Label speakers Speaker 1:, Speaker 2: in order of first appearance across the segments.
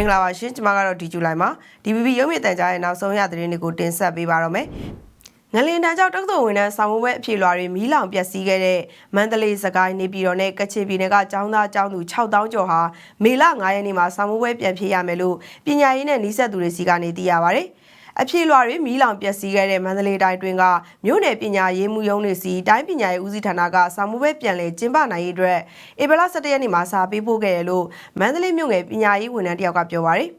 Speaker 1: င်္ဂလာပါရှင်ကျွန်မကတော့ဒီဇူလိုင်မှာ DBB ရုပ်မြင့်တန်ကြားရဲ့နောက်ဆုံးရသတင်းတွေကိုတင်ဆက်ပေးပါတော့မယ်ငလင်တန်းကြောင့်တက္ကသိုလ်ဝင်တန်းဆောင်ဝဲအဖြေလွှာတွေမီးလောင်ပျက်စီးခဲ့တဲ့မန္တလေးစကိုင်းနေပြည်တော်နဲ့ကချင်ပြည်နယ်ကကျောင်းသားကျောင်းသူ6000ကျော်ဟာမေလ9ရက်နေ့မှာဆောင်ဝဲပြန်ဖြေရမယ်လို့ပညာရေးနဲ့နှိစက်သူတွေစီကနေသိရပါဗျ။ အဖြေလွှာတွေမီးလောင်ပျက်စီးခဲ့တဲ့မန္တလေးတိုင်းတွင်ကမြို့နယ်ပညာရေးမှုရုံးတွေစီတိုင်းပညာရေးဦးစီးဌာနကစာမှုပဲပြန်လည်ကျင်းပနိုင်ရေးအတွက်ဧပြီလ17ရက်နေ့မှာစာပေးပို့ခဲ့ရလို့မန္တလေးမြို့ငယ်ပညာရေးဝန်ထမ်းတယောက်ကပြောပါရယ်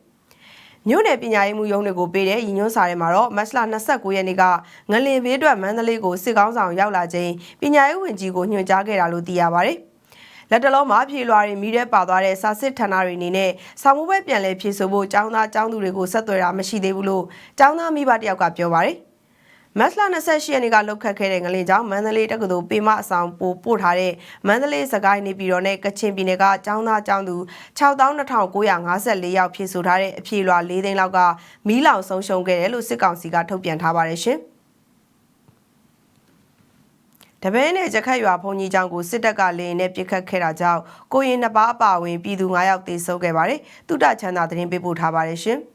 Speaker 1: မြို့နယ်ပညာရေးမှုရုံးတွေကိုပေးတဲ့ညီညွတ်စာထဲမှာတော့မတ်လ29ရက်နေ့ကငလင်ဘေးအတွက်မန္တလေးကိုစစ်ကောင်းဆောင်ရောက်လာချိန်ပညာရေးဝန်ကြီးကိုညွှန်ကြားခဲ့တာလို့သိရပါဗျ။ လက်တလုံးမှာဖြေလွှာတွေမိတဲ့ပါသွားတဲ့စာစစ်ဌာနတွေအနေနဲ့စာမှုပဲပြန်လဲဖြေဆိုဖို့ចောင်းသားចောင်းသူတွေကိုဆက်သွယ်တာမရှိသေးဘူးလို့ចောင်းသားမိဘတယောက်ကပြောပါရယ်။မတ်လ28ရက်နေ့ကလှုပ်ခတ်ခဲ့တဲ့ငလင်ကြောင့်မန္တလေးတက္ကသိုလ်ပေမအဆောင်ပို့ပို့ထားတဲ့မန္တလေးစကိုင်းနေပြည်တော်နဲ့ကချင်ပြည်နယ်ကကျောင်းသားကျောင်းသူ62,954ယောက်ဖြည့်ဆိုထားတဲ့အဖြေလွှာ၄သိန်းလောက်ကမီးလောင်ဆုံးရှုံးခဲ့တယ်လို့စစ်ကောင်စီကထုတ်ပြန်ထားပါတယ်ရှင်။ တပင်းနဲ့ကြက်ခတ်ရွာဘုံကြီးကျောင်းကိုစစ်တပ်ကလေရင်နဲ့ပစ်ခတ်ခဲ့တာကြောင့်ကိုရင်နှစ်ပါးအပါအဝင်ပြည်သူ9ယောက်သေဆုံးခဲ့ပါတယ်။တုဒ္ဒချမ်းသာသတင်းပေးပို့ထားပါတယ်ရှင်။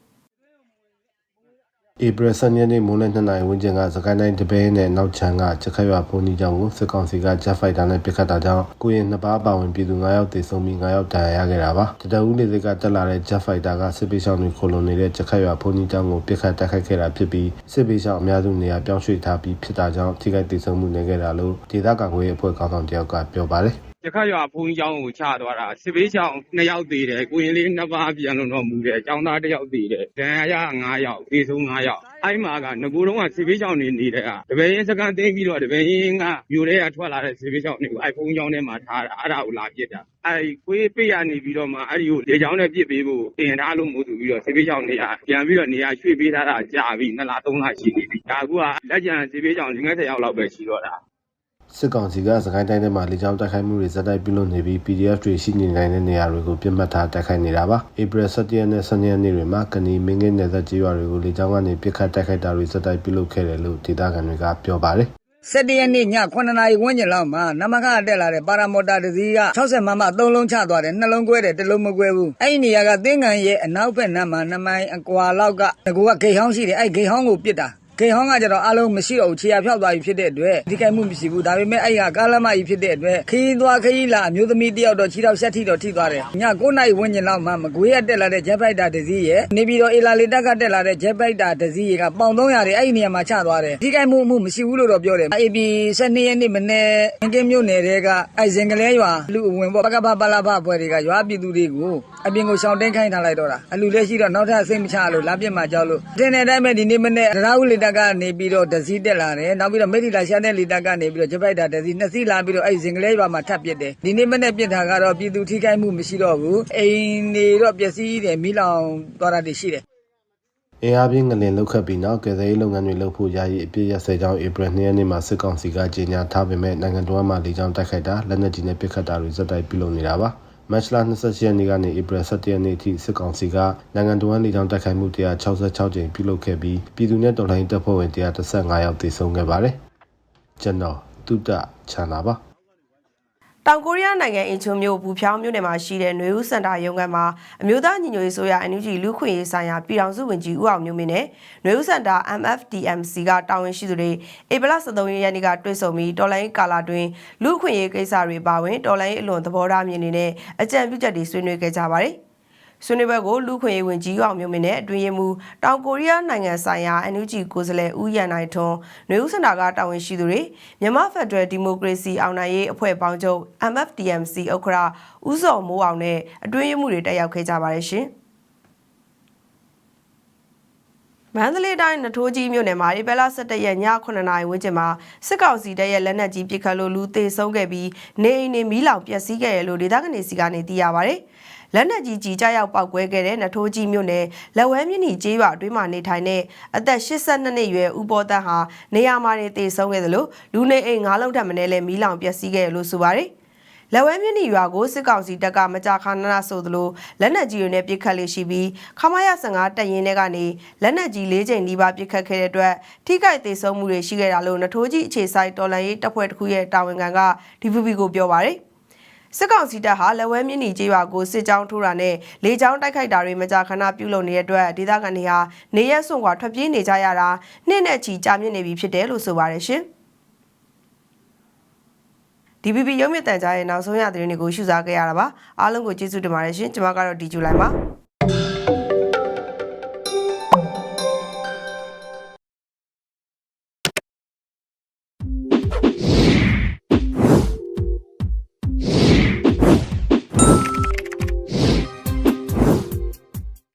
Speaker 2: ဧပြီ12ရက်နေ့မိုးလယ်2နာရီဝန်းကျင်ကစကိုင်းတိုင်းတပင်းနဲ့နောက်ချမ်းကချက်ခတ်ရွာဘုံကြီးကျောင်းကိုစစ်ကောင်စီကဂျက်ဖိုက်တာနဲ့ပစ်ခတ်တာကြောင့်ကိုရင်နှစ်ပါးပါဝင်ပြည်သူ9ယောက်သေဆုံးပြီး9ယောက်ဒဏ်ရာရခဲ့တာပါတတအူးနေစိတ်ကတက်လာတဲ့ဂျက်ဖိုက်တာကစစ်ပေးဆောင်တွေခိုလုံနေတဲ့ချက်ခတ်ရွာဘုံကြီးကျောင်းကိုပစ်ခတ်တိုက်ခိုက်ခဲ့တာဖြစ်ပြီးစစ်ပေးဆောင်အများစုနေရာပြောင်းရွှေ့ထားပြီးဖြစ်တာကြောင့်ထိခိုက်သေဆုံးမှုနေခဲ့တာလို့ဒေသကာကွယ်ရေးအဖွဲ့ခေါင်းဆောင်တယောက်ကပြောပါတယ်
Speaker 3: ရခတ်ရွာဘုံကြီးကျောင်းကိုချသွားတာစစ်ပေးချောင်း2ယောက်သေးတယ်ကိုရင်လေး2ပါးပြန်လုံတော့မူတယ်အကြောင်းသား1ယောက်သေးတယ်ဒဏ်ရာရ9ယောက်သေဆုံး9ယောက်အဲ့မှာကငကိုယ်တော့ကစစ်ပေးချောင်းနေနေတဲ့ကတပည့်ရင်စကန်သိမ်းပြီးတော့တပည့်ရင်ကမြို့ထဲကထွက်လာတဲ့စစ်ပေးချောင်းတွေကိုအဲ့ဘုံကျောင်းထဲမှာထားတာအဲ့ဒါကိုလာပြစ်တာအဲ့ကိုေးပိတ်ရနေပြီးတော့မှအဲ့ဒီကိုလေချောင်းနဲ့ပြစ်ပေးဖို့တင်ထားလို့မို့သူပြီးတော့စစ်ပေးချောင်းနေရပြန်ပြီးတော့နေရာရွှေ့ပေးထားတာကြာပြီ2လ3လရှိနေပြီဒါကူကလက်ကျန်စစ်ပေးချောင်း50ယောက်လောက်ပဲရှိတော့တာ
Speaker 2: စစ်ကောင်စီကစကိုင်းတိုင်းထဲမှာလေကြောင်းတိုက်ခိုက်မှုတွေဇက်တိုက်ပြုလုပ်နေပြီး PDF တွေရှိနေနိုင်တဲ့နေရာတွေကိုပြစ်မှတ်ထားတိုက်ခိုက်နေတာပါ။ဧပြီ17ရက်နဲ့12ရက်နေ့တွေမှာကဏီမင်းကင်းနယ်သက်ကြီးရွာတွေကိုလေကြောင်းကနေပစ်ခတ်တိုက်ခိုက်တာတွေဇက်တိုက်ပြုလုပ်ခဲ့တယ်လို့ဒေသခံတွေကပြောပါတယ်။
Speaker 4: စက်တရက်နေ့ည9နာရီဝန်းကျင်လောက်မှာနမခတက်လာတဲ့ပါရာမော်တာတစ်စီးက60မမ3လုံးချသွားတယ်နှလုံးကွဲတယ်တစ်လုံးမကွဲဘူးအဲ့ဒီနေရာကသင်္ကန်ရဲ့အနောက်ဘက်နားမှာနမိုင်းအကွာလောက်ကငကူကဂိတ်ဟောင်းရှိတယ်အဲ့ဂိတ်ဟောင်းကိုပစ်တာ ဂိတ်ဟောင်းကကျတော့အလုံးမရှိတော့ဘူးခြေရဖြောက်သွားပြီဖြစ်တဲ့အတွက်ဒီကိမှုမရှိဘူးဒါပေမဲ့အဲ့ကကားလမ်းမကြီးဖြစ်တဲ့အတွက်ခီးသွားခီးလာအမျိုးသမီးတယောက်တော့ခြေထောက်ဆက်ထိတော့ထိသွားတယ်ည9နာရီဝန်းကျင်လောက်မှာမကွေးရတက်လာတဲ့ဂျက်ဖိုက်တာတစ်စီးရဲ့နေပြီးတော့အေလာလီတက်ကတက်လာတဲ့ဂျက်ဖိုက်တာတစ်စီးကပေါင်300တွေအဲ့ဒီနေရာမှာချသွားတယ်ဒီကိမှုမှုမရှိဘူးလို့တော့ပြောတယ် AP 12ရက်နေ့မနေ့ငကင်းမြို့နယ်တွေကအဲ့စင်ကလေးရွာလူအဝင်ပေါ့ပကပပလာဖဘွဲတွေကရွာပြည်သူတွေကို အပြင်ကိုရှောင်းတင်းခိုင်းထားလိုက်တော့တာအလူလေးရှိတော့နောက်ထပ်စိတ်မချလို့လာပြစ်မှာကြောက်လို့တင်းတဲ့အတိုင်းပဲဒီနေ့မနေ့တရားဥလီတက်ကနေပြီးတော့တစည်းတက်လာတယ်နောက်ပြီးတော့မိထီလာရှာတဲ့လီတက်ကနေပြီးတော့ဂျပိုက်တာတစည်းနှစ်စီးလာပြီးတော့အဲ့စင်ကလေးရွာမှာထပ်ပစ်တယ်ဒီနေ့မနေ့ပြစ်တာကတော့ပြည်သူထိခိုက်မှုမရှိတော့ဘူးအိမ်နေတော့ပျက်စီးတယ်မိလောင်သွားတာတွေရှိတယ်
Speaker 2: အင်အားပြင်းငလင်လောက်ခတ်ပြီးနောက်ကယ်ဆယ်ရေးလုပ်ငန်းတွေလုပ်ဖို့ယာယီအပြည့်ရဆဲကြောင်းဧပြီ2ရက်နေ့မှာစစ်ကောင်စီကကြေညာထားပေမဲ့နိုင်ငံတော်မှာလေကြောင်းတိုက်ခိုက်တာလက်နက်ကြီးနဲ့ပစ်ခတ်တာတွေဇက်တိုက်ပြုလုပ်နေတာပါ မတ်လ28ရက်နေ့ကနေဧပြီ17ရက်နေ့အထိစစ်ကောင်စီကနိုင်ငံတော်လေကြောင်းတိုက်ခိုက်မှု166ကြိမ်ပြုလုပ်ခဲ့ပြီးပြည်သူ့နဲ့တော်လှန်ရေးတပ်ဖွဲ့ဝင်135ယောက်သေဆုံးခဲ့ပါတယ်ကျွန်တော်တုဒ္ဒချန်တာပါ
Speaker 1: တောင်ကိုရီးယားနိုင်ငံအင်ချွန်မြို့ဘူဖြောင်းမြို့နယ်မှာရှိတဲ့ຫນွေဦးစင်တာရုံးခန်းမှာအမျိုးသားညီညွတ်ရေးဆိုရ NUG လူခွင့်ရေးဆိုင်ရာပြည်ထောင်စုဝန်ကြီးဦးအောင်မျိုးမင်းနဲ့ຫນွေဦးစင်တာ MFDMC ကတာဝန်ရှိသူတွေဧပြီလ23ရက်နေ့ကတွေ့ဆုံပြီးတော်လိုင်းကာလာတွင်လူခွင့်ရေးကိစ္စတွေပါဝင်တော်လိုင်းအလွန်သဘောထားမြင်နေတဲ့အကြံပြုချက်တွေဆွေးနွေးခဲ့ကြပါတယ်။ ဆွေးနွေးပွဲကိုလူခွင့်ရေးဝန်ကြီးအောင်မျိုးမင်းနဲ့အတွင်းရေးမှူးတောင်ကိုရီးယားနိုင်ငံဆိုင်ရာ NUG ကိုယ်စားလှယ်ဦးရန်နိုင်ထွန်းຫນွေဦးစင်တာကတာဝန်ရှိသူတွေမြန်မာဖက်ဒရယ်ဒီမိုကရေစီအောင်နိုင်ရေးအဖွဲ့ပေါင်းချုပ် MFDMC ဥက္ကရာဦးစောမိုးအောင်နဲ့အတွင်းရေးမှူးတွေတက်ရောက်ခဲ့ကြပါတယ်ရှင်။မန္တလေးတိုင်းနထိုးကြီးမြို့နယ်မှာဧပြီလ17ရက်ည9:00နာရီဝန်းကျင်မှာစစ်ကောင်စီတပ်ရဲ့လက်နက်ကြီးပစ်ခတ်လို့လူသေဆုံးခဲ့ပြီးနေအိမ်တွေမီးလောင်ပျက်စီးခဲ့တယ်လို့ဒေသခံတွေစီကနေသိရပါဗျ။ လက်နက်ကြီးကြီးကြရောက်ပောက်ကွဲခဲ့တဲ့နထိုးကြီးမြို့နယ်လက်ဝဲမြင့်နီကျေးရွာအတွင်းမှာနေထိုင်တဲ့အသက်82နှစ်အရွယ်ဦးပေါ်သက်ဟာနေရာမှာနေသေဆုံးခဲ့တယ်လို့လူနေအိမ်၅လုံးထပ်မံလဲမီးလောင်ပျက်စီးခဲ့တယ်လို့ဆိုပါတယ်။လက်ဝဲမြင့်နီရွာကိုစစ်ကောင်စီတပ်ကမကြာခဏနာဆိုသလိုလက်နက်ကြီးတွေနဲ့ပစ်ခတ်လေးရှိပြီးခမရ15တပ်ရင်းတွေကနေလက်နက်ကြီး၄ချိန်နီးပါးပစ်ခတ်ခဲ့တဲ့အတွက်ထိခိုက်သေးဆုံးမှုတွေရှိခဲ့တာလို့နထိုးကြီးအခြေဆိုင်တော်လန်ရေးတပ်ဖွဲ့တစ်ခုရဲ့တာဝန်ခံက DVB ကိုပြောပါရယ် စစ်ကောင်စီတပ်ဟာလက်ဝဲမြင့်နီကျေးရွာကိုစစ်ကြောင်းထိုးတာနဲ့လေကြောင်းတိုက်ခိုက်တာတွေမကြာခဏပြုလုပ်နေတဲ့အတွက်ဒေသခံတွေဟာနေရက်စွန့်ခွာထွက်ပြေးနေကြရတာနှစ်နဲ့ချီကြာမြင့်နေပြီဖြစ်တယ်လို့ဆိုပါတယ်ရှင်။ DPP ရုံးမြင့်တန်ကြားရဲ့နောက်ဆုံးရသတင်းတွေကိုရှုစားခဲ့ရတာပါအားလုံးကိုကျေးဇူးတင်ပါတယ်ရှင်ကျွန်မကတော့ဒီဂျူလိုင်းပါ